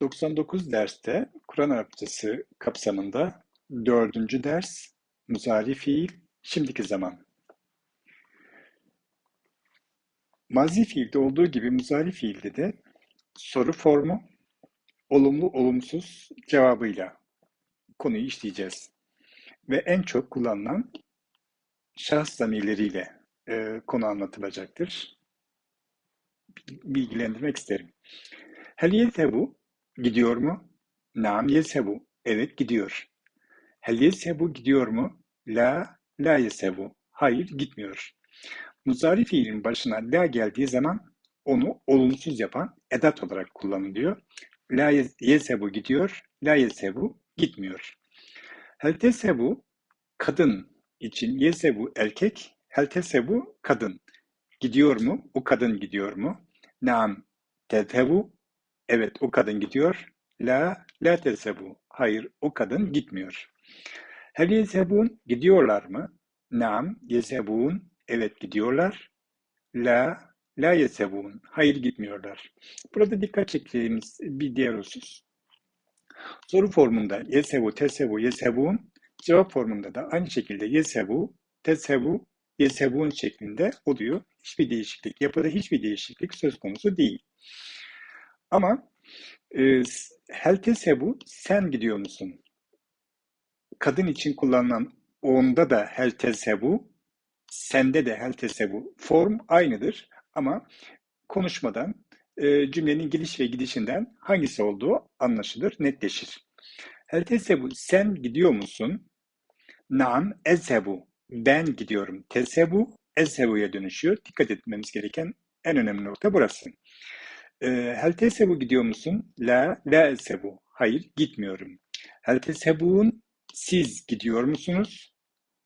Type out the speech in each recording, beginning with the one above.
99 derste Kur'an Arapçası kapsamında dördüncü ders muzari fiil, şimdiki zaman. Mazi fiilde olduğu gibi muzari fiilde de soru formu olumlu olumsuz cevabıyla konuyu işleyeceğiz. Ve en çok kullanılan şahıs zamirleriyle e, konu anlatılacaktır. Bilgilendirmek isterim. Hel yezhebu gidiyor mu? Naam yezhebu. Evet gidiyor. Hel yezhebu gidiyor mu? La, la yezhebu. Hayır gitmiyor. Muzari fiilin başına la geldiği zaman onu olumsuz yapan edat olarak kullanılıyor. La yezhebu gidiyor, la yezhebu gitmiyor. Hel tesebu kadın için yezhebu erkek, hel tesebu kadın. Gidiyor mu? O kadın gidiyor mu? Naam tezhebu Evet o kadın gidiyor. La, la tesebu. Hayır o kadın gitmiyor. Hel yezhebun gidiyorlar mı? Naam yezhebun. Evet gidiyorlar. La, la yezhebun. Hayır gitmiyorlar. Burada dikkat çekeceğimiz bir diğer husus. Soru formunda yezhebu, tesebu, yezhebun. Cevap formunda da aynı şekilde yezhebu, tesebu, yezhebun şeklinde oluyor. Hiçbir değişiklik, yapıda hiçbir değişiklik söz konusu değil. Ama e, heltesebu sen gidiyor musun? Kadın için kullanılan onda da heltesebu, sende de heltesebu form aynıdır ama konuşmadan e, cümlenin geliş ve gidişinden hangisi olduğu anlaşılır, netleşir. Heltesebu sen gidiyor musun? Naam ezhebu ben gidiyorum. Tesebu ezhebu'ya dönüşüyor. Dikkat etmemiz gereken en önemli nokta burası. Ee, hel gidiyor musun? La, la esebu. Hayır, gitmiyorum. Hel tesebun, siz gidiyor musunuz?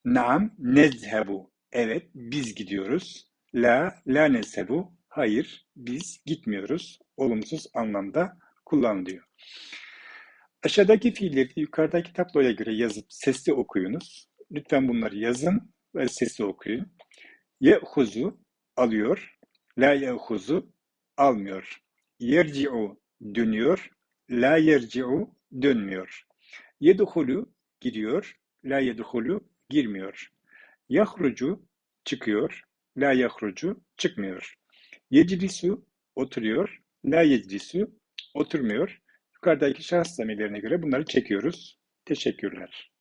Naam, nezhebu. Evet, biz gidiyoruz. La, la nesebu. Hayır, biz gitmiyoruz. Olumsuz anlamda kullanılıyor. Aşağıdaki fiilleri yukarıdaki tabloya göre yazıp sesli okuyunuz. Lütfen bunları yazın ve sesli okuyun. Ye'huzu alıyor. La ye'huzu almıyor. Yerci'u dönüyor. La yerci'u dönmüyor. Yedhulu giriyor. La yedhulu girmiyor. Yahrucu çıkıyor. La yahrucu çıkmıyor. Yeclisu oturuyor. La yeclisu oturmuyor. Yukarıdaki şahıs zamirlerine göre bunları çekiyoruz. Teşekkürler.